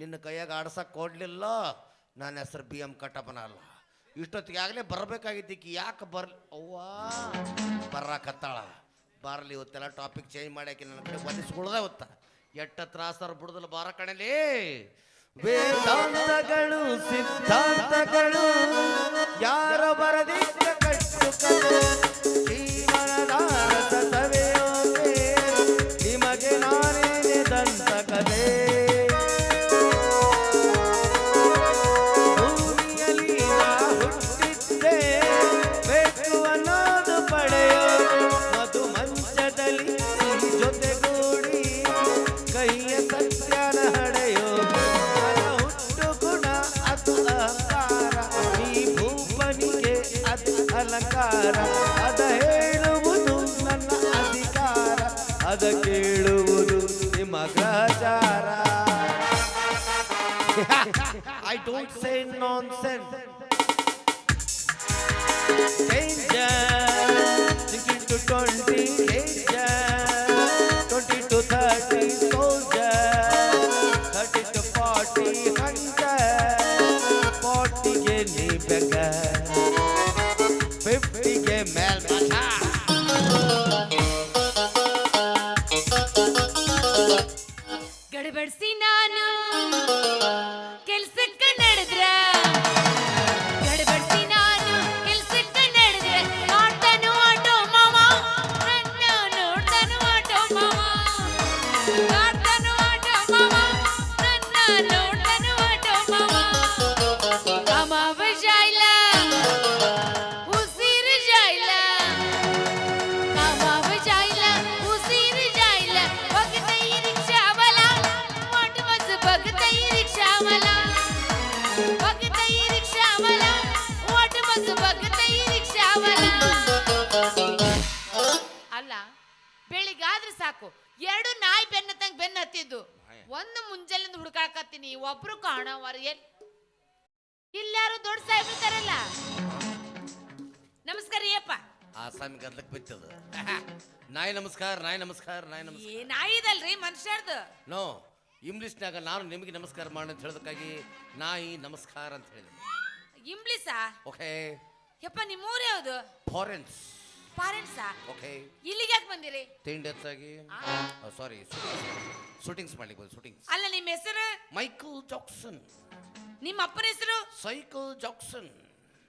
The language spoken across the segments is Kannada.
ನಿನ್ನ ಕೈಯಾಗ ಆಡ್ಸಕ್ಕೆ ಕೊಡಲಿಲ್ಲ, ನನ್ನ ಹೆಸರು ಬಿ ಎಂ ಕಟ್ಟಪ್ಪನ ಅಲ್ಲ. ಇಷ್ಟೊತ್ತಿಗೆ ಆಗಲೇ ಬರಬೇಕಾಗಿದ್ದಕ್ಕೆ ಯಾಕೆ ಬರ್ಲಿ? ಅವ್ವಾ, ಬರಕತ್ತಾಳ. ಬರಲಿ ಇವತ್ತೆಲ್ಲ ಟಾಪಿಕ್ ಚೇಂಜ್ ಮಾಡ್ಯಾಕಿ ನನ್ನ ಕಡೆ ಒಲಿಸ್ಕೊಳ್ದೆ ಇವತ್ತ ಎಟ್ಟ ತ್ರಾಸರ ಬಿಡುದಲ್ಲ ಬಾರ ಕಣಲಿ. ವೇದಾಂತಗಳು, ಸಿದ್ಧಾಂತಗಳು, ಯಾರ ಬರದಿದ್ದ ಕಟ್ಟು ನಾಯಿ ನಮಸ್ಕಾರ ನಾಯಿ ನಮಸ್ಕಾರ. ಏ ನಾಯಿದಲ್ರಿ ಮನುಷ್ಯರ್ದು. ನೋ ಇಂಗ್ಲೀಷ್ನಾಗ ನಾನು ನಿಮಗೆ ನಮಸ್ಕಾರ ಮಾಡಿ ಅಂತ ಹೇಳೋದಕ್ಕಾಗಿ ನಾಯಿ ನಮಸ್ಕಾರ ಅಂತ ಹೇಳಿದೆ. ಇಂಬ್ಲಿಸಾ ಓಕೆ ಯಪ್ಪ ನಿಮ್ಮ ಊರು ಯಾವುದು? ಫಾರೆನ್ಸ್ ಪಾರೆಂಟ್ಸಾ ಓಕೆ ಇಲ್ಲಿಗೆ ಯಾಕೆ ಬಂದಿರಿ? ತಿಂಡಿ ಹೆಚ್ಚಾಗಿ ಸಾರಿ ಶೂಟಿಂಗ್ಸ್ ಮಾಡ್ಲಿಕ್ಕೆ ಬಂದು ಶೂಟಿಂಗ್ಸ್ ಅಲ್ಲ ನಿಮ್ಮ ಹೆಸರು? ಮೈಕಲ್ ಜಾಕ್ಸನ್ ನಿಮ್ಮ ಅಪ್ಪನ ಹೆಸರು? ಸೈಕಲ್ ಜಾಕ್ಸನ್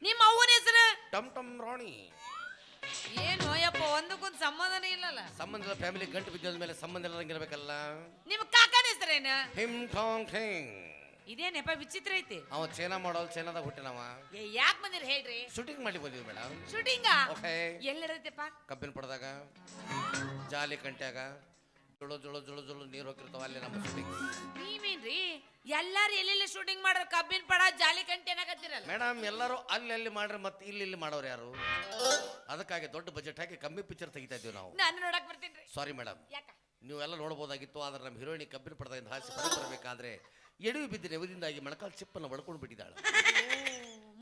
ನಿಮ್ಮ ಅವ್ವನ ಹೆಸರು? ಟಮ್ ಟಮ್ ರಾಣಿ ಏನು ಯಪ್ಪ ಒಂದಕ್ಕೊಂದು ಸಂಬಂಧನೇ ಇಲ್ಲಲ್ಲ? ಸಂಬಂಧದ ಫ್ಯಾಮಿಲಿ ಗಂಟು ಬಿದ್ದ ಮೇಲೆ ಸಂಬಂಧ ಇಲ್ಲದಂಗಿರ್ಬೇಕಲ್ಲ ನಿಮ್ಮ ಕಾಕನ ಹೆಸರೇನು ಹಿಮ್ ಠಾಂಗ್ ಥಿಂಗ್ ಇದೇನಪ್ಪ ವಿಚಿತ್ರ ಐತಿ. ಅವ ಚೈನಾ ಮಾಡೋಲ್ ಚೈನಾದಾಗ ಹುಟ್ಟಿನವ. ಯಾಕೆ ಬಂದಿರಿ ಹೇಳ್ರಿ? ಶೂಟಿಂಗ್ ಮಾಡಿ ಬಂದಿದ್ವಿ ಮೇಡಮ್ ಶೂಟಿಂಗ? ಓಕೆ. ಎಲ್ಲಿರತ್ತಪ್ಪ ಕಬ್ಬಿನ ಪಡೆದಾಗ ಜಾಲಿ ಕಂಟ್ಯಾಗ. ಜುಳು ಜುಳು ಜುಳು ಜುಳು ನೀರು ಹೋಗಿರ್ತಾವ ಅಲ್ಲಿ ನಮ್ಮ ಶೂಟಿಂಗ್ ನೀವೇನ್ರಿ? ಎಲ್ಲಾರು ಎಲ್ಲೆಲ್ಲಿ ಶೂಟಿಂಗ್ ಮಾಡ್ರ ಕಬ್ಬಿನ ಪಡ ಜಾಲಿ ಕಂಟಿ ಏನಾಗತ್ತಿರಲ್ಲ? ಮೇಡಮ್ ಎಲ್ಲರೂ ಅಲ್ಲಿ ಅಲ್ಲಿ ಮಾಡ್ರೆ ಮತ್ತೆ ಇಲ್ಲಿ ಇಲ್ಲಿ ಮಾಡೋರು ಯಾರು? ಅದಕ್ಕಾಗಿ ದೊಡ್ಡ ಬಜೆಟ್ ಹಾಕಿ ಕಮ್ಮಿ ಪಿಕ್ಚರ್ ತೆಗಿತಾ ಇದ್ದೀವಿ ನಾವು. ನಾನು ನೋಡಕ್ ಬರ್ತೀನಿ ಸಾರಿ ಮೇಡಮ್ ಯಾಕ? ನೀವೆಲ್ಲ ನೋಡ್ಬೋದಾಗಿತ್ತು ಆದ್ರೆ ನಮ್ಮ ಹೀರೋಯಿನಿ ಕಬ್ಬಿನ ಪಡದಿಂದ ಹಾಸಿ ಹೊರಗೆ ಬರಬೇಕಾದ್ರೆ ಎಡವಿ ಬಿದ್ದ ನೆವದಿಂದಾಗಿ ಮೊಣಕಾಲು ಚಿಪ್ಪನ್ನು ಬಡ್ಕೊಂಡು ಬಿಟ್ಟಿದ್ದಾಳೆ.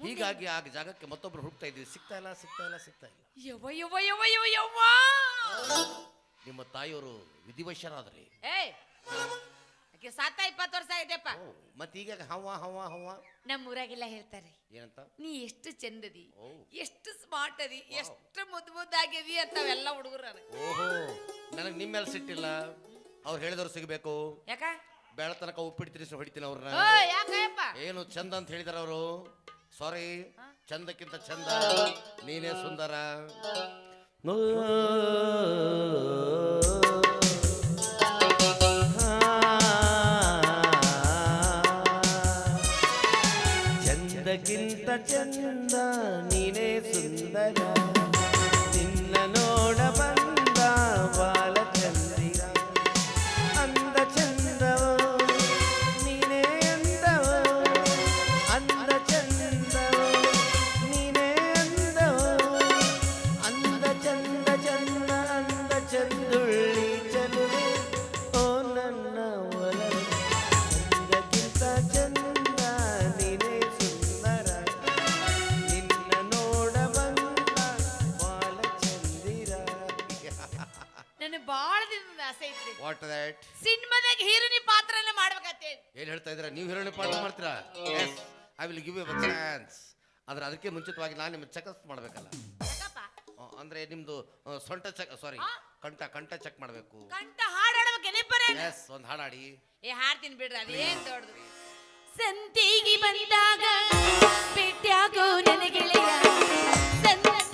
ಹೀಗಾಗಿ ಆ ಜಾಗಕ್ಕೆ ಮತ್ತೊಬ್ರು ಹುಡುಕ್ತಾ ಇದ್ವಿ ಸಿಗ್ತಾ ಇಲ್ಲ ಸಿಗ್ತಾ ಇಲ್ಲ ಸಿಗ್ತಾ ಇಲ್ಲ. ಯವ್ವ ಯವ್ವ ಯವ್ವ ಯವ್ವ ಯವ್ವ! ನಿಮ್ಮ ತಾಯಿಯವರು ವಿಧಿವಶರಾದ್ರಿ. ಏಯ್! ಆಕೆ ಸಾತ ಇಪ್ಪತ್ತು ವರ್ಷ ಆಯ್ತಪ್ಪ. ಓ ಮತ್ತೀಗ ಹವ ಹವ ಹವ ನಮ್ಮ ಊರಾಗೆಲ್ಲ ಹೇಳ್ತಾರೆ. ಏನಂತ? ನೀ ಎಷ್ಟು ಚಂದದಿ ಓ. ಎಷ್ಟು ಸ್ಮಾರ್ಟ್ ಅದಿ ಎಷ್ಟು ಮುದ್ದು ಮುದ್ದಾಗ್ಯದಿ ಅಂತವೆಲ್ಲ ಹುಡುಗರು ಓಹೋ ನನಗೆ ನಿಮ್ಮ ಮೇಲೆ ಸಿಟ್ಟಿಲ್ಲ. ಅವ್ರು ಹೇಳಿದವ್ರು ಸಿಗಬೇಕು. ಯಾಕ? ಬೆಳತನಕ ಉಪ್ಪಿಟ್ಟು ಹೊಡಿತೀನಿ ಅವ್ರನ್ನ ಓ ಯಾಕಪ್ಪ ಏನು ಚಂದ ಅಂತ ಹೇಳಿದಾರ ಅವರು. ಸಾರಿ ಚಂದಕ್ಕಿಂತ ಚಂದ ನೀನೇ ಸುಂದರ. ಚಂದಕ್ಕಿಂತ ಚಂದ ನೀನೇ ಸುಂದರ. ನಿನ್ನ ನೋಡ ಬಂದ ಬಾಲ ನೋಡ ದಿನದ ಆಸೆ ಐತ್ರಿ. ವಾಟ್ ದಟ್ ಸಿನಿಮಾದಾಗ ಹೀರೋನಿ ಪಾತ್ರನ ಮಾಡ್ಬೇಕಂತೇಳಿ ಏನ್ ಹೇಳ್ತಾ ಇದ್ದೀರಾ? ನೀವು ಹೀರೋನಿ ಪಾತ್ರ ಮಾಡ್ತೀರಾ? Yes I will give you chance ಆದ್ರೆ ಅದಕ್ಕೆ ಮುಂಚಿತವಾಗಿ ನಾನು ನಿಮ್ಗೆ ಚೆಕಪ್ ಮಾಡಬೇಕಲ್ಲ. ಯಾಕಪ್ಪ? ಅಂದ್ರೆ ನಿಮ್ದು ಆ, ಸೊಂಟ ಚೆಕ್ ಸಾರಿ? ಕಂಠ ಕಂಠ ಚೆಕ್ ಮಾಡಬೇಕು. ಕಂಠ ಹಾಡಾಡ್ಬೇಕು ನೆನಪರೇ ಎಸ್ ಒಂದು ಹಾಡಾಡಿ. ಏ ಹಾಡ್ತೀನಿ ಬಿಡ್ರಿ ಅದೇನ್ ದೊಡ್ಡದು. ಸಂತಿಗೆ ಬಂದಾಗ ಭೇಟಿಯಾಗೋ ನನ್ನ ಗೆಳೆಯ ಸಂತಿಗೆ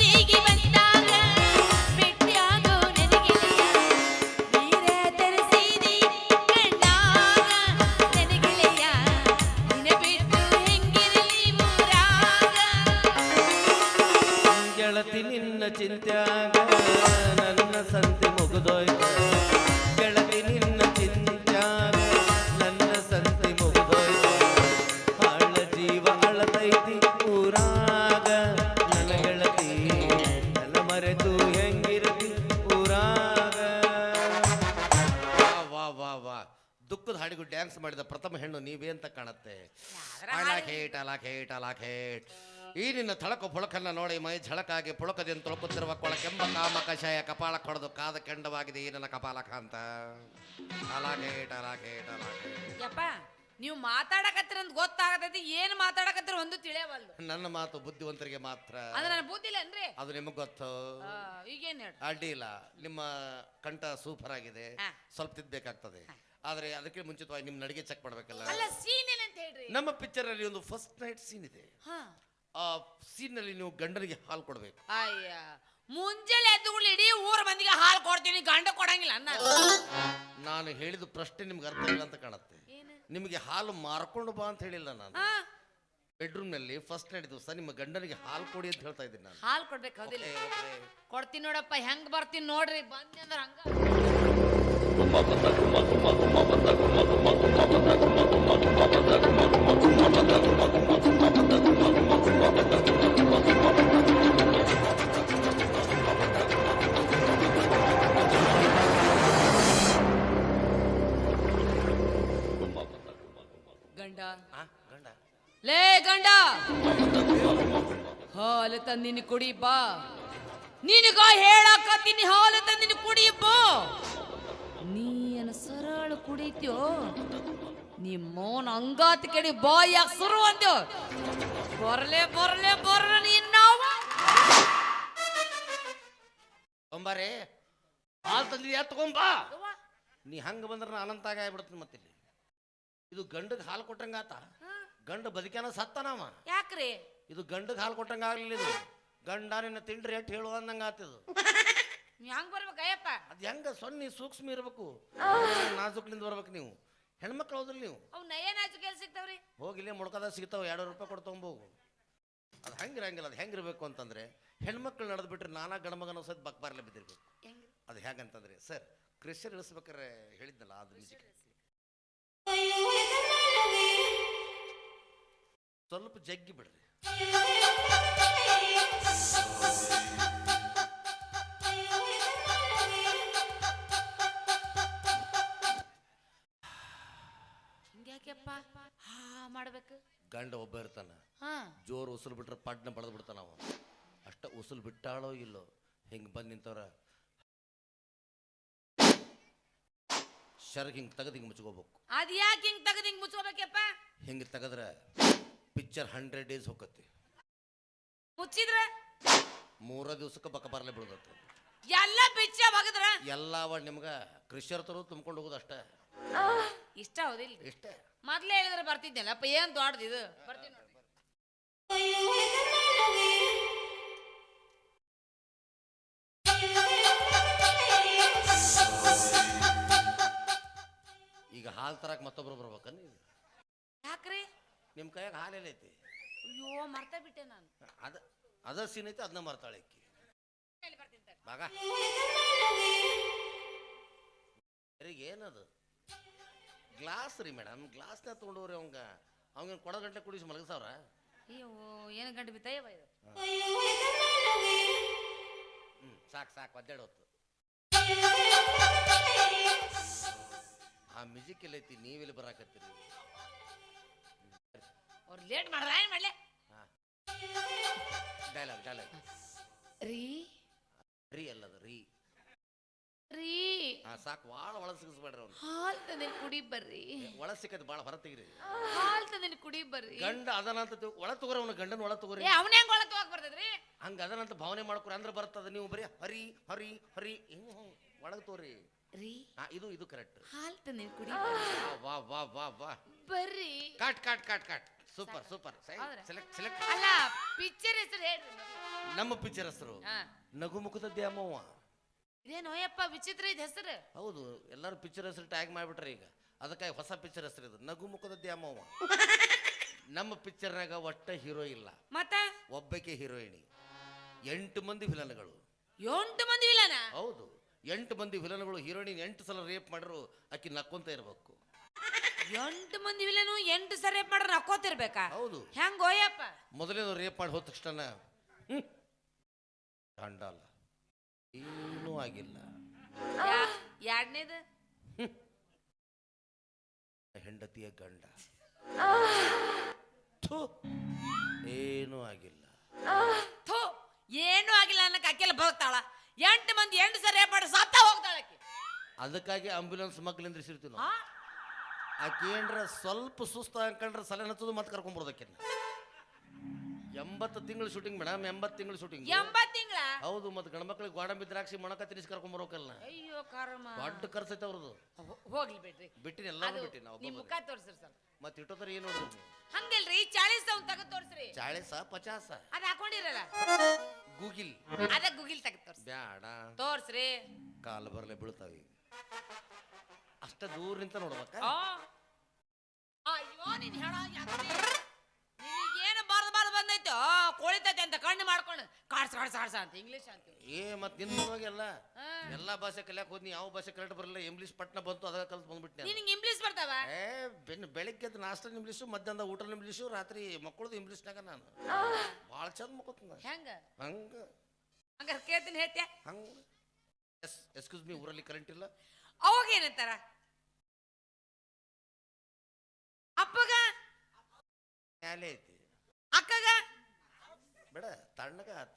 ನಿನ್ನ ಥಳಕು ಪುಳಕನ್ನು ನೋಡಿ ಮೈ ಝಳಕಾಗಿ ಪುಳಕದಿಂದ ತೊಳಕುತ್ತಿರುವ ಕೊಳಕೆಂಬ ಕಾಮ ಕಷಾಯ ಕಪಾಳ ಕೊಡದು ಕಾದ ಕೆಂಡವಾಗಿದೆ ಈ ನನ್ನ ಕಪಾಲ ಕಾಂತ. ಅಲಾಕ್ ಹೇಟ್ ಅಲಾಕ್ ಹೇಟ್ ಅಲಾಕ್ ಹೇಟ್ ಯಪ್ಪ ನೀವು ಮಾತಾಡಕತ್ತೀರ ಅಂತ ಗೊತ್ತಾಗತೈತಿ ಏನ್ ಮಾತಾಡಕತ್ತೀರ ಒಂದು ತಿಳಿಯವಲ್ದು ನನ್ನ ಮಾತು ಬುದ್ಧಿವಂತರಿಗೆ ಮಾತ್ರ. ಅಂದ್ರೆ ನನ್ನ ಬುದ್ಧಿ ಇಲ್ಲನ್ರಿ ಅದು ನಿಮಗೆ ಗೊತ್ತು. ಆ, ಈಗೇನ್ ಹೇಳಿ. ಅಡ್ಡಿ ಇಲ್ಲ. ನಿಮ್ಮ ಕಂಠ ಸೂಪರ್ ಆಗಿದೆ. ಹಾ. ಸ್ವಲ್ಪ ತಿದ್ದಬೇಕಾಗ್ತದೆ ಆದ್ರೆ ಅದಕ್ಕೆ ಮುಂಚಿತವಾಗಿ ನಿಮ್ಮ ನಡಿಗೆ ಚೆಕ್ ಮಾಡಬೇಕಲ್ಲ. ಅಲ್ಲ ಸೀನ್ ಏನಂತ ಹೇಳ್ರಿ? ನಮ್ಮ ಪಿಕ್ಚರ್ ಅಲ್ಲಿ ಒಂದು ಫಸ್ಟ್ ನೈಟ್ ಸೀನ್ ಇದೆ. ಹಾ. ಆ ಸೀನ್ನಲ್ಲಿ ನೀವು ಗಂಡನಿಗೆ ಹಾಲು ಕೊಡಬೇಕು. ಅಯ್ಯ ಮುಂಜಾನೆ ಎದ್ದುಗಳು ಇಡೀ ಊರ ಮಂದಿಗೆ ಹಾಲು ಕೊಡ್ತೀನಿ ಗಂಡ ಕೊಡಂಗಿಲ್ಲ ಅನ್ನ. ನಾನು ಹೇಳಿದ ಪ್ರಶ್ನೆ ನಿಮ್ಗೆ ಅರ್ಥ ಇಲ್ಲ ಅಂತ ಕಾಣುತ್ತೆ. ನಿಮಗೆ ಹಾಲು ಮಾರ್ಕೊಂಡು ಬಾ ಅಂತ ಹೇಳಿಲ್ಲ ನಾನು. ಹಾ. ಬೆಡ್ರೂಮ್ನಲ್ಲಿ ಫಸ್ಟ್ ನೈಟ್ ದಿವಸ ನಿಮ್ಮ ಗಂಡನಿಗೆ ಹಾಲು ಕೊಡಿ ಅಂತ ಹೇಳ್ತಾ ಇದ್ದೀನಿ ನಾನು. ಹಾಲು ಕೊಡ್ಬೇಕು ಹೌದಿಲ್ಲ. ಕೊಡ್ತೀನಿ ನೋಡಪ್ಪ ಹೆಂಗ್ ಬರ್ತೀನಿ ನೋಡ್ರಿ ಬಂದಿ ಅಂದ್ರೆ ಹಂಗ. ಲೇ ಗಂಡ. ಹಾಲು ತಂದಿನಿ ಕುಡಿ ಬಾ. ನಿನಗ ಹೇಳಾಕತ್ತೀನಿ ಹಾಲು ತಂದಿನಿ ಕುಡಿ ಬಾ. ನೀ ಸರಳ ಕುಡಿತ್ಯೋ? ನೀ ಮೋನ್ ಅಂಗಾತ್ ಕೆಡಿ ಬಾಯ್ ಹಸರು ಸುರು ಅಂದ್ಯೋ. ಬರ್ಲೆ ಬರ್ಲೆ ಬರ್ರ ನೀನ್ ನಾವು. ತೊಂಬಾರೆ ಹಾಲು ತಂದಿದ್ಯಾ? ತಗೊಂಬಾ ನೀ ಹಂಗ ಬಂದ್ರೆ ನಾನು ಅನಂತಾಗ ಆಗ್ಬಿಡ್ತೀನಿ ಮತ್ತೆ ಇಲ್ಲಿ ಇದು ಗಂಡಗ್ ಹಾಲು ಕೊಟ್ಟಂಗಾತ ಗಂಡ ಬದುಕ್ಯಾನ ಸತ್ತನವ ಯಾಕ್ರಿ? ಇದು ಗಂಡಗ್ ಹಾಲು ಕೊಟ್ಟಂಗ ಆಗ್ಲಿಲ್ಲ ಇದು. ಗಂಡ ನಿನ್ನ ತಿಂಡ್ರಿ ಎಟ್ ಹೇಳು ಅಂದಂಗ ಆತಿದು ನೀ ಹಂಗ್ ಬರ್ಬೇಕಯ್ಯಪ್ಪ ಅದು ಹೆಂಗ ಸೊನ್ನಿ ಸೂಕ್ಷ್ಮ ಇರ್ಬೇಕು. ನಾಜುಕ್ಲಿಂದ ಬರ್ಬೇಕು ನೀವು. ಹೆಣ್ಮಕ್ಳು ಹೌದ್ರಿ ನೀವು? ಅವ್ ನಯ ನಾಚು ಕೆಲ್ಸ ಸಿಗ್ತಾವ್ರಿ. ಹೋಗಿಲ್ಲೇ ಮುಡ್ಕದ ಸಿಗ್ತಾವ ಎರಡು ರೂಪಾಯಿ ಕೊಟ್ಟು ತೊಗೊಂಬೋಗು ಅದು ಹೆಂಗಿರಂಗಿಲ್ಲ ಅದು ಹೆಂಗಿರ್ಬೇಕು ಅಂತಂದ್ರೆ ಹೆಣ್ಮಕ್ಳು ನಡೆದು ಬಿಟ್ರೆ ನಾನಾ ಗಣಮಗನ ಸದ್ ಬಕ್ಬಾರ್ಲೆ ಬಿದ್ದಿರ್ಬೇಕು. ಹೆಂಗ್? ಅದು ಹೇಗಂತಂದ್ರೆ ಸರ್ ಕ್ರಿಶ್ಚಿಯನ್ ಇಳಿಸ್ಬೇಕಾರೆ ಹೇಳಿದ್ನಲ್ಲ ಅದು ಮ್ಯೂಸಿಕ್ ಸ್ವಲ್ಪ ಜಗ್ಗಿ ಬಿಡ್ರಿ. ಹಾ ಮಾಡ್ಬೇಕು. ಗಂಡ ಒಬ್ಬ ಇರ್ತಾನ. ಹಾ. ಜೋರು ಉಸುಲು ಬಿಟ್ರೆ ಪಡ್ನ ಬಡದ್ ಬಿಡ್ತಾನ ಅವ ಅಷ್ಟ ಉಸುಲು ಬಿಟ್ಟಾಳೋ ಇಲ್ಲೋ ಹಿಂಗ್ ಬಂದ್ ನಿಂತವ್ರ. ಶರ್ಗ್ ಹಿಂಗ್ ತೆಗೆದು ಹಿಂಗ್ ಮುಚ್ಕೋಬೇಕು. ಅದ್ ಯಾಕೆ ಹಿಂಗ್ ತೆಗ್ದು ಹಿಂಗ್ ಮುಚ್ಕೋಬೇಕಪ್ಪ? ಹಿಂಗ್ ತೆಗದ್ರ ಪಿಕ್ಚರ್ ಹಂಡ್ರೆಡ್ ಡೇಸ್ ಹೋಗತ್ತೆ ಮುಚ್ಚಿದ್ರ? ಮೂರ ದಿವಸಕ್ಕೆ ಬಕ್ಕ ಬರಲೇ ಬಿಡ್ದತ್ತೆ ಎಲ್ಲ ಬಿಚ್ಚ ಬಗದ್ರ ಎಲ್ಲ ಅವ ನಿಮ್ಗ ಕೃಷಿ ತರು ತುಂಬ್ಕೊಂಡು ಹೋಗೋದು ಅಷ್ಟೇ. ಇಷ್ಟ ಹೌದಿಲ್ಲ ಇಷ್ಟೇ. ಮೊದ್ಲೇ ಹೇಳಿದ್ರೆ ಬರ್ತಿದ್ನಲ್ಲಪ್ಪ ಏನ್ ದೊಡ್ಡದು ಇದು? ಬರ್ತೀನಿ ನೋಡ್ರಿ. ಈಗ ಹಾಲು ತರಕ್ ಮತ್ತೊಬ್ರು ಬರ್ಬೇಕನ್ ಯಾಕ್ರಿ? ನಿಮ್ ಕೈಯಾಗ ಹಾಲೆಲ್ಲ ಐತಿ ಅಯ್ಯೋ ಮರ್ತ ಬಿಟ್ಟೆ ನಾನು. ಅದ ಅದ ಸೀನ್ ಐತಿ ಅದನ್ನ ಮರ್ತಾಳೆ ತಡಿ. ಬಾಗ. ಏನದು ಗ್ಲಾಸ್ ರೀ ಮೇಡಮ್ ಗ್ಲಾಸ್ನ ತೊಗೊಂಡವ್ರಿ ಅವಂಗ. ಅವಂಗ ಕೊಡ ಗಂಟೆ ಕುಡಿಸಿ ಮಲಗಿಸವ್ರ? ಅಯ್ಯೋ ಏನು ಗಂಟು ಬಿತ್ತಯ್ಯವ ಇದು? ಹ್ಞೂ ಸಾಕು ಸಾಕು ಒದ್ದಾಡಿ ಹೊತ್ತು. ಆ ಮ್ಯೂಸಿಕ್ ಎಲ್ಲೈತಿ ನೀವೆಲ್ಲಿ ಬರಾಕತ್ತೀರಿ. ಅವ್ರು ಲೇಟ್ ಮಾಡ್ರ ಏನು ಮಾಡ್ಲೆ? ಹಾಂ. ಡೈಲಾಗ್ ಡೈಲಾಗ್ ರೀ? ರೀ ಅಲ್ಲದ ರೀ. ರೀ. ಆ ಸಾಕು ಭಾಳ ಒಳ ಸಿಗಿಸ್ಬೇಡ್ರಿ ಅವ್ರು ಹಾಲ್ ತಂದಿನಿ ಕುಡಿ ಬರ್ರಿ. ಒಳ ಸಿಕ್ಕದ್ ಭಾಳ ಹೊರ ತೆಗಿರಿ. ಹಾಲ್ ತಂದಿನಿ ಕುಡಿ ಬರ್ರಿ. ಗಂಡ ಅದನಂತ ತಿಳ್- ಒಳ ತಗೋರಿ ಅವನ ಗಂಡನ ಒಳ ತಗೋರಿ. ಏ ಅವನ ಹೆಂಗ್ ಒಳಗ್ ಹೋಗಕ್ ಬರ್ತದ್ರಿ? ಹಂಗ ಅದನಂತ ಭಾವನೆ ಮಾಡ್ಕೊರಿ ಅಂದ್ರೆ ಬರ್ತದ ನೀವು ಬರೀ ಹರಿ ಹರಿ ಹರಿ ಹಿಂಗ್ ಒಳಗೆ ತೋರಿ ರೀ. ಹಾ ಇದು ಇದು ಕರೆಕ್ಟ್ ಹಾಲ್ ತಂದಿನಿ ಕುಡಿ ವಾ ವಾ ವಾ ವಾ ಬರ್ರಿ. Cut cut cut cut. Super super. ಹೌದ್ರಾ? Select select. ಅಲ್ಲ ಪಿಕ್ಚರ್ ಹೆಸರು ಹೇಳ್ರಿ. ನಮ್ಮ ಪಿಕ್ಚರ್ ಹೆಸರು ನಗುಮುಖದ ದ್ಯಾಮವ್ವ. ಇದೇನೋ ಯಪ್ಪ ವಿಚಿತ್ರ ಇದೆ ಹೆಸರು. ಹೌದು ಎಲ್ಲರೂ ಪಿಕ್ಚರ್ ಹೆಸರು ಟ್ಯಾಗ್ ಮಾಡಿಬಿಟ್ರೆ ಈಗ. ಅದಕ್ಕಾಗಿ ಹೊಸ ಪಿಕ್ಚರ್ ಹೆಸರು ಇದು. ನಗು ಮುಖದ ದ್ಯಾಮವ್ವ. ನಮ್ಮ ಪಿಕ್ಚರ್ನಾಗ ಒಟ್ಟ ಹೀರೋ ಇಲ್ಲ. ಮತ್ತ? ಒಬ್ಬಕ್ಕೆ ಹೀರೋಯಿನಿ ಎಂಟು ಮಂದಿ ವಿಲನ್ಗಳು ಎಂಟು ಮಂದಿ ವಿಲನ ಹೌದು. ಎಂಟು ಮಂದಿ ವಿಲನ್ಗಳು ಹೀರೋಯಿನ್ ಎಂಟು ಸಲ ರೇಪ್ ಮಾಡಿದ್ರು ಆಕಿ ನಕ್ಕೊಂತ ಇರ್ಬೇಕು. ಎಂಟು ಮಂದಿ ವಿಲನು ಎಂಟು ಸಲ ರೇಪ್ ಮಾಡ್ರ ನಕ್ಕೋತಿರ್ಬೇಕಾ ಹೌದು. ಹೆಂಗ್ ಓಯಪ್ಪ ಮೊದಲೇನು ರೇಪ್ ಮಾಡಿ ಹೋದ ತಕ್ಷಣ ಹ್ಮ್, ಗಂಡ ಅಲ್ಲ. ಏನೂ ಆಗಿಲ್ಲ. ಎರಡನೇದು ಹೆಂಡತಿಯ ಗಂಡ. ಥು, ಏನೂ ಆಗಿಲ್ಲ. ಥೂ ಏನೂ ಆಗಿಲ್ಲ ಅನ್ನಕ್ಕೆ ಅಕ್ಕೆಲ್ಲ ಬದುಕ್ತಾಳ. ಎಂಟು ಮಂದಿ ಎಂಟು ಸರಿ ಮಾಡಿ ಸತ್ತ ಹೋಗ್ತಾಳ ಆಕಿ. ಅದಕ್ಕಾಗಿ ಆಂಬ್ಯುಲೆನ್ಸ್ ಮಕ್ಕಳಿಂದ ನಿಂದ್ರಿಸಿರ್ತೀವಿ ನಾವು ಆ? ಆಕೆ ಏನ್ರ ಸ್ವಲ್ಪ ಸುಸ್ತು ಅನ್ಕೊಂಡ್ರೆ ಸಲ ಹತ್ತದು ಮತ್ತೆ ಕರ್ಕೊಂಡ್ಬರ್ದಕ್ಕೆ ಎಂಬತ್ತು ತಿಂಗಳು ಶೂಟಿಂಗ್ ಮೇಡಮ್ ಎಂಬತ್ತು ತಿಂಗಳು ಶೂಟಿಂಗ್ ಎಂಬತ್ ತಿಂಗಳ? ಹೌದು ಮತ್ತೆ ಗಂಡ್ಮಕ್ಳಿಗೆ ಗೋಡಂಬಿ ದ್ರಾಕ್ಷಿ ಮೊಣಕ ತಿನ್ನಿಸಿ ಕರ್ಕೊಂಬರೋಕಲ್ಲ ಅಯ್ಯೋ ಕರ್ಮ. ದೊಡ್ಡ ಕರ್ಸೈತೆ ಅವ್ರದ್ದು ಹೋ- ಹೋಗ್ಲಿ ಬಿಡ್ರಿ. ಬಿಟ್ಟಿನ ಎಲ್ಲ ಅದು ಬಿಟ್ಟಿನ ನಿಮ್ ಮುಖ ತೋರ್ಸ್ರಿ ಸರ್. ಮತ್ತೆ ಇಟ್ಟೋತರ ಏನು ನೀವು? ಹಂಗಿಲ್ರಿ ಚಾಳಿಸ್ ಅವ್ನ್ ತೆಗೆದ್ ತೋರ್ಸ್ರಿ. ಚಾಳಿಸ ಪಚಾಸ? ಅದ್ ಹಾಕೊಂಡಿರಲ್ಲ? ಗೂಗಿಲ್. ಅದ ಗುಗಿಲ್ ತೆಗೆದ್ ತೋರ್ಸ್ರಿ. ಬ್ಯಾಡ. ತೋರ್ಸ್ರಿ. ಕಾಲು ಬರಲೆ ಬೀಳ್ತಾವೆ ಅಷ್ಟ ದೂರ ನಿಂತ ನೋಡ್ಬೇಕ? ಆ. ಅಯ್ಯೋ ನೀನ್ ಹೇಳ ಬಾರ್ದು ಬಾರ್ದು ಬಂದೈತೋ ಅಂತ ಕಣ್ಣು ಮಾಡ್ಕೊಂಡು ಕಾಡ್ಸ ಕಾಡ್ಸ ಕಾಡ್ಸ ಅಂತ ಇಂಗ್ಲಿಷ್ ಅಂತ ಏ ಮತ್ ನಿನ್ನ ಎಲ್ಲ. ಭಾಷೆ ಕಲಿಯಕ್ ಹೋದ್ನಿ ಯಾವ ಭಾಷೆ ಕರೆಕ್ಟ್ ಬರಲ್ಲ ಇಂಗ್ಲೀಷ್ ಪಟ್ನ ಬಂತು ಅದ ಕಲ್ತ್ ಬಂದ್ಬಿಟ್ಟೆ ನಿನಗೆ ಇಂಗ್ಲಿಷ್ ಬರ್ತಾವ? ಏ ಬೆನ್ ಬೆಳಿಗ್ಗೆ ಎದ್ದು ನಾಷ್ಟ ಇಂಗ್ಲಿಷ್ ಮಧ್ಯಾಹ್ನ ಊಟ ಇಂಗ್ಲಿಷ್ ರಾತ್ರಿ ಮಕ್ಕಳದು ಇಂಗ್ಲೀಷ್ನಾಗ ನಾನು. ಭಾಳ ಚಂದ ಮಕ್ಕಳ ಹೆಂಗ? ಹಂಗ. ಹಂಗಾರೆ ಕೇಳ್ತೀನಿ ಹೇಳ್ತ್ಯಾ? ಹಂಗ. ಎಸ್ ಎಕ್ಸ್ಕ್ಯೂಸ್ ಮೀ ಊರಲ್ಲಿ ಕರೆಂಟ್ ಇಲ್ಲ. ಅವಾಗ ಏನಂತಾರ? ಅಪ್ಪಗ? ಮ್ಯಾಲೆ ಐತಿ. ಅಕ್ಕಗ? ಬೇಡ ತಣ್ಣಗ ಆತ.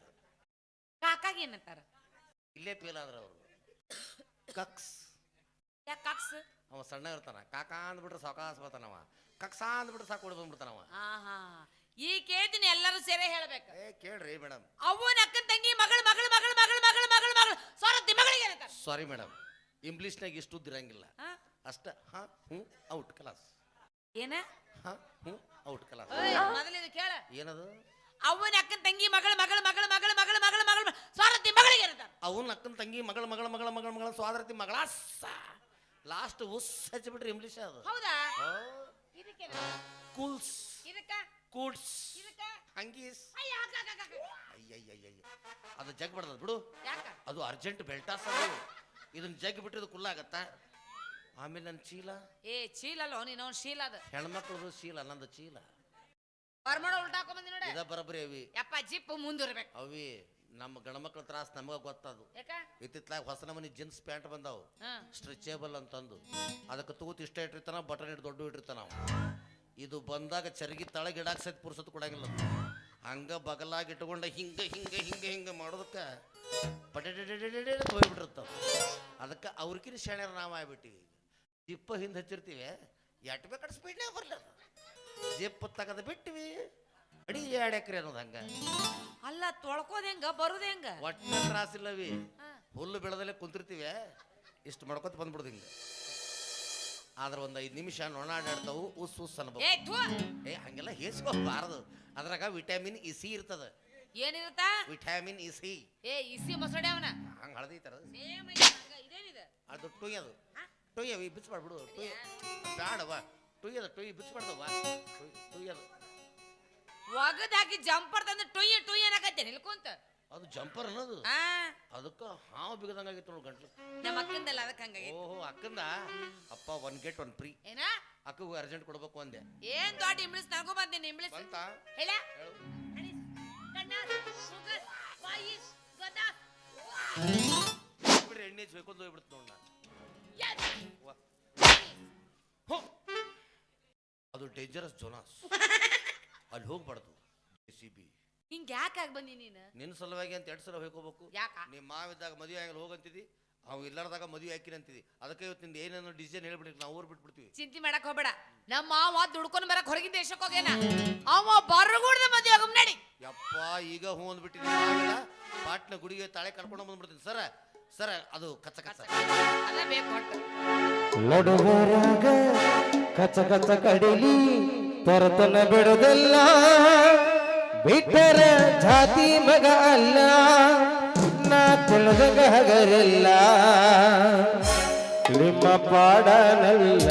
ಕಾಕಾಗ ಏನಂತಾರ? ಇಲ್ಲೇ ಫೀಲ್ ಆದ್ರ ಅವರು. ಕಕ್ಸ್. ಯಾಕೆ ಕಾಕ್ಸ್? ಅವ ಸಣ್ಣ ಇರ್ತಾನ. ಕಾಕಾ ಅಂದ್ಬಿಟ್ರೆ ಸಾಕಾಸ್ ಬರ್ತಾನವ ಕಕ್ಸ ಅಂದ್ಬಿಟ್ರೆ ಸಾಕು ಹೊಡ್ ಬಂದ್ಬಿಡ್ತಾನವ. ಆಹಾ. ಈ ಕೇಳ್ತೀನಿ ಎಲ್ಲರೂ ಸೇರೆ ಹೇಳ್ಬೇಕು. ಏ ಕೇಳ್ರಿ ಮೇಡಮ್ ಅವ್ವನ ಅಕ್ಕನ ತಂಗಿ ಮಗಳು ಮಗಳು ಮಗಳು ಮಗಳು ಮಗಳು ಮಗಳು ಮಗಳು. ಸೊರತಿ ಮಗಳಿಗೆ ಏನಂತಾರ? ಸಾರಿ ಮೇಡಮ್ ಇಂಗ್ಲೀಷ್ನಾಗ ಇಷ್ಟು ಇರಂಗಿಲ್ಲ. ಹಾ? ಅಷ್ಟ ಹಾ ಹ್ಞೂ ಔಟ್ ಕ್ಲಾಸ್. ಏನ? ಹಾ ಹ್ಞೂ ಔಟ್ ಕ್ಲಾಸ್. ಮೊದಲಿದು ಕೇಳ. ಏನದು? ಅವ್ವನ ಅಕ್ಕನ ತಂಗಿ ಮಗಳ ಮಗಳ ಮಗಳ ಮಗಳ ಮಗಳ ಮಗಳ ಮಗಳ ಸ್ವಾರತಿ ಮಗಳಿಗೆ ಅವನ ಅಕ್ಕನ ತಂಗಿ ಮಗಳ ಮಗಳ ಮಗಳ ಮಗಳ ಮಗಳ ಸ್ವಾರತಿ ಮಗಳ ಲಾಸ್ಟ್ ಉಸ್ ಹಚ್ಚಿಬಿಟ್ರಿ ಇಂಗ್ಲಿಷ್ ಅದು ಹೌದಾ ಇದಕ್ಕೆ ಕೂಲ್ಸ್ ಇದಕ್ಕ ಕೂಡ್ಸ್ ಇದಕ್ಕ ಹಂಗೀಸ್. ಅಯ್ಯಯ್ಯಯ್ಯ ಅದು ಜಗ್ ಬಿಡದ ಬಿಡು ಯಾಕ ಅದು ಅರ್ಜೆಂಟ್ ಬೆಲ್ಟಾಸ್ ಅದು ಇದನ್ನ ಜಗ್ ಕುಲ್ಲ ಕುಲ್ಲಾಗತ್ತ ಆಮೇಲೆ ನನ್ನ ಚೀಲ ಏ ಚೀಲ ಅಲ್ಲ ನೀನು ಚೀಲ ಅದ ಹೆಣ್ಮಕ್ಳದು ಚೀಲ ನಂದು ಚೀಲ ಬರ್ಮಾಡ ಉಲ್ಟಾಕೊ ಬಂದಿ ನೋಡಿ. ಇದ ಬರಬರಿ ಅವಿ. ಯಪ್ಪ ಜಿಪ್ ಮುಂದಿರ್ಬೇಕು. ಅವಿ ನಮ್ಮ ಗಂಡ್ಮಕ್ಳ ತ್ರಾಸ ನಮಗ ಗೊತ್ತದು. ಇತ್ತಿತ್ಲಾಗ ಹೊಸ ನಮನಿ ಜೀನ್ಸ್ ಪ್ಯಾಂಟ್ ಬಂದಾವು. ಸ್ಟ್ರೆಚೇಬಲ್ ಅಂತಂದು. ಅದಕ್ಕೆ ತೂತ್ ಇಷ್ಟ ಇಟ್ಟಿರ್ತಾನ ಬಟನ್ ಇಟ್ಟು ದೊಡ್ಡ ಇಟ್ಟಿರ್ತಾನ ಇದು ಬಂದಾಗ ಚರಗಿ ತಳಗ ಇಡಾಕ ಸತ್ ಪುರ್ಸತ್ ಕೊಡಂಗಿಲ್ಲ. ಹಂಗ ಬಗಲಾಗಿ ಇಟ್ಕೊಂಡ ಹಿಂಗ ಹಿಂಗ ಹಿಂಗ ಹಿಂಗ ಮಾಡೋದಕ್ಕೆ ಪಟೆಟೆಟೆಟೆಟೆ ಹೋಗ್ಬಿಟ್ಟಿರ್ತಾವ. ಅದಕ್ಕೆ ಅವ್ರಕಿನ ಶಾಣ್ಯರ ನಾವು ಆಗ್ಬಿಟ್ಟಿವಿ. ಜಿಪ್ಪ ಹಿಂದೆ ಹಚ್ಚಿರ್ತೀವಿ. ಎಟ್ ಬೇಕಾದ್ರೆ ಸ್ಪೀಡ್ನೇ ಬರಲ್ಲ ಜಿಪ್ ತೆಗೆದು ಬಿಟ್ಟಿವಿ ಅಡಿ ಎರಡು ಎಕರೆ ಅನ್ನೋದು ಹಂಗ. ಅಲ್ಲ ತೊಳ್ಕೋದ್ ಹೆಂಗ ಬರುದ್ ಹೆಂಗ? ಒಟ್ಟು ತ್ರಾಸಿಲ್ಲವಿ. ಹುಲ್ಲು ಬೆಳೆದಲ್ಲೇ ಕುಂತಿರ್ತೀವಿ. ಇಷ್ಟು ಮಾಡ್ಕೊತ ಬಂದ್ಬಿಡ್ದು ಹಿಂಗೆ. ಆದ್ರೆ ಒಂದು ಐದು ನಿಮಿಷ ನೊಣಾಡಾಡ್ತಾವು ಉಸ್ ಉಸ್ ಅನ್ಬೋದು ಏ ಥೂ ಏ ಹಂಗೆಲ್ಲ ಹೇಸ್ಕೋಬಾರದು. ಅದ್ರಾಗ ವಿಟಮಿನ್ ಇ ಸಿ ಇರ್ತದ. ಏನಿರುತ್ತ? Vitamin E C. ಏ ಇಸಿ ಮೊಸಳೆ ಅವನ? ಹಂಗೆ ಹಳದಿ ತರ ಸೇಮ್ ಇದೇನಿದೆ? ಅದು ಟೊಯ್ಯದು ಅದು. ಬಿಚ್ಚ ಮಾಡ್ಬಿಡು ಟೊಯ್ಯ ಟೊಯ್. ಬ್ಯಾಡವ ಟೊಯ್ ಅದು ಟೊಯ್ ಬಿಚ್ಬಾರ್ದವ ಟೊಯ್ ಟೊಯ್ ಅದು ಒಗದ್ ಹಾಕಿ ಜಂಪರ್ ತಂದು ಟೊಯ್ಯ ಟೊಯ್ಯ ಏನಾಗತ್ತೆ ನಿಲ್ಕೊಂತ ಅದು ಜಂಪರ್ ಅನ್ನೋದು? ಆ. ಅದಕ್ಕೆ ಹಾವು ಬಿಗದಂಗಾಗಿತ್ತು ನೋಡಿ ಗಂಟ್ಲು. ನಮ್ಮ ಅಕ್ಕಂದಲ್ಲ ಅದಕ್ಕೆ ಹಂಗಾಗಿ ಓಹೋ ಅಕ್ಕಂದ? ಅಪ್ಪ ಒನ್ ಗೇಟ್ ಒನ್ ಫ್ರೀ ಏನ? ಅಕ್ಕಗೂ ಅರ್ಜೆಂಟ್ ಕೊಡ್ಬೇಕು ಅಂದೆ. ಏನ್ ದೊಡ್ಡ ಇಂಬ್ಳಿಸ್ ನನಗೂ ಬಂದೇನೆ ಇಂಬ್ಳಿಸ್ ಬಂತ? ಹೇಳ. ಹೇಳು. ಬಿಡ್ರಿ ಎಣ್ಣೆ ಬೇಕು ಹೋಗ್ಬಿಡ್ತು ನೋಡ. ಡೇಂಜರಸ್ ಜೋನಾಸ್ ಅಲ್ಲಿ ಹೋಗ್ಬಾರ್ದು ಸಿ ಬಿ ಹಿಂಗ್ ಯಾಕಾಗ್ ಬಂದಿ ನೀನು? ನಿನ್ನ ಸಲುವಾಗಿ ಅಂತ ಎರಡು ಸಲ ಹೋಗ್ಕೋಬೇಕು ಯಾಕ? ನಿಮ್ಮ ಮಾವಿದ್ದಾಗ ಮದುವೆ ಆಗಲಿ ಹೋಗಂತಿದ್ದಿ ಅವ್ ಇಲ್ಲಾರ್ದಾಗ ಮದುವೆ ಹಾಕಿರಂತಿದಿ ಅದಕ್ಕೆ ಇವತ್ತು ನಿಂದ ಏನೇನೋ ಡಿಸಿಷನ್ ಹೇಳ್ಬಿಟ್ಟು ನಾವು ಊರ್ ಬಿಟ್ಬಿಡ್ತೀವಿ. ಚಿಂತೆ ಮಾಡಕ್ ಹೋಗ್ಬೇಡ. ನಮ್ಮ ಮಾವ ದುಡ್ಕೊಂಡ್ ಬರಕ್ ಹೊರಗಿನ ದೇಶಕ್ಕೆ ಹೋಗೇನ? ಅವ ಬರಗೂಡ್ದ ಮದುವೆ ಆಗಮ್ ನಡಿ ಯಪ್ಪ ಈಗ ಹೂ ಅಂದ್ಬಿಟ್ಟಿದ್ದೀನಿ ಪಾಟ್ನ ಗುಡಿಗೆ ತಾಳೆ ಕರ್ಕೊಂಡು ಬಂದ್ಬಿಡ್ತೀನಿ ಸರ ಸರ ಅದು ಕಚ್ಚ ಕಚ್ಚ. ಅದೇ ಬೇಕು ಕಚ ಕಚ ಕಡಿಲಿ, ತರತನ ಬಿಡದಲ್ಲ. ಬಿಟ್ಟರ ಜಾತಿ ಮಗ ಅಲ್ಲ, ನಾ ತಿಳಿದಂಗ ಹಗರಿಲ್ಲ ನಿಮ್ಮ ಪಾಡನಲ್ಲ,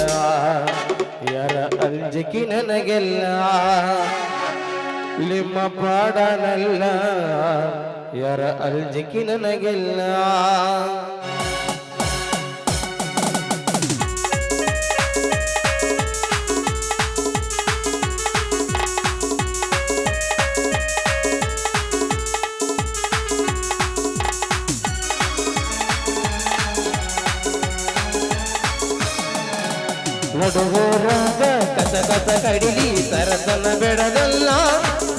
ಯಾರ ಅಂಜಿಕೆ ನನಗೆಲ್ಲ. ನಿಮ್ಮ ಪಾಡನಲ್ಲ, ಯಾರ ಅಲ್ಜಿಕಿ ನನಗೆಲ್ಲ. ನಡುವರಾಗ ಕಸ ಕಸ ಕಡಿಲಿ ಸರಸನ ಬೆಡದಲ್ಲ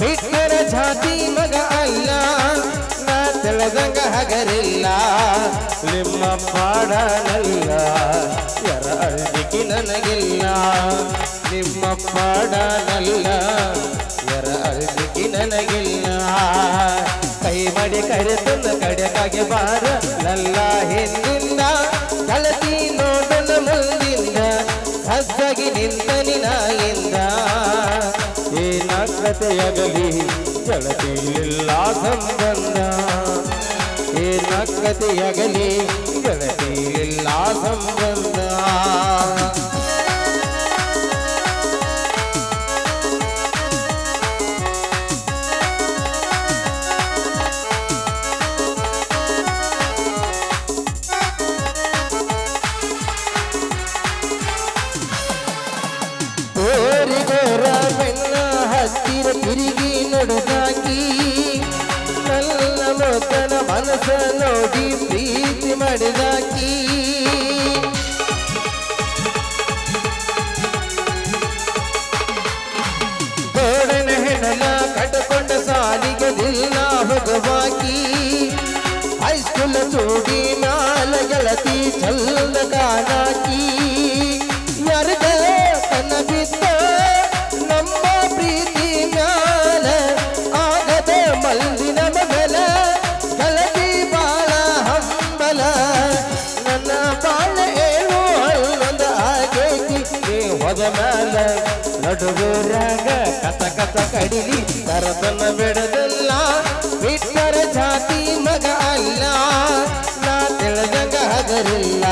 ಬಿಟ್ಟರ ಜಾತಿ ಮಗ ಅಲ್ಲ, ನಾ ತಿಳಿದಂಗ ಹಗರಿಲ್ಲ, ನಿಮ್ಮ ಪಾಡನಲ್ಲ, ಯರ ಅಳ್ದಿಕೆ ನನಗಿಲ್ಲ. ನಿಮ್ಮ ಪಾಡನಲ್ಲ, ಯರ ಅಳ್ದಿಕೆ ನನಗಿಲ್ಲ. ಕೈ ಮಾಡಿ ತಂದ ಕಡೆಗಾಗಿ ಬಾರ, ನಲ್ಲ ಏನಾಗ್ರತೆಯಾಗಲಿ ಗೆಳತಿಯಿಲ್ಲ ಸಂಬಂಧ ಏನಾಗ್ರತೆಯಾಗಲಿ ಗೆಳತಿಯಿಲ್ಲ ತಿರುಗಿ ನಡೆದಾಕಿ ನನ್ನ ಮೊತ್ತನ ಮನಸ್ಸ ನೋಡಿ ಪ್ರೀತಿ ಮಾಡಿದಾಕಿ. ಗೋಡನ ಹೆಣಲ ಕಟ್ಕೊಂಡ ಸಾಲಿಗೆ ದಿಲ್ಲ ಭಗವಾಕಿ ಹೈಸ್ಕೂಲ್ ಚೂಡಿ ಮ್ಯಾಲ ಗೆಳತಿ ಚಲ್ಲ ಕಾನಾಕಿ ಮ್ಯಾಲ ನಡುಗುರಾಗ ಕಸ ಕಸ ಕಡಿಲಿ ತರತನ ಬಿಡದಲ್ಲ. ಬಿಟ್ಟರ ಜಾತಿ ಮಗ ಅಲ್ಲ. ನಾ ತಿಳಿದಂಗ ಹಗರಿಲ್ಲ.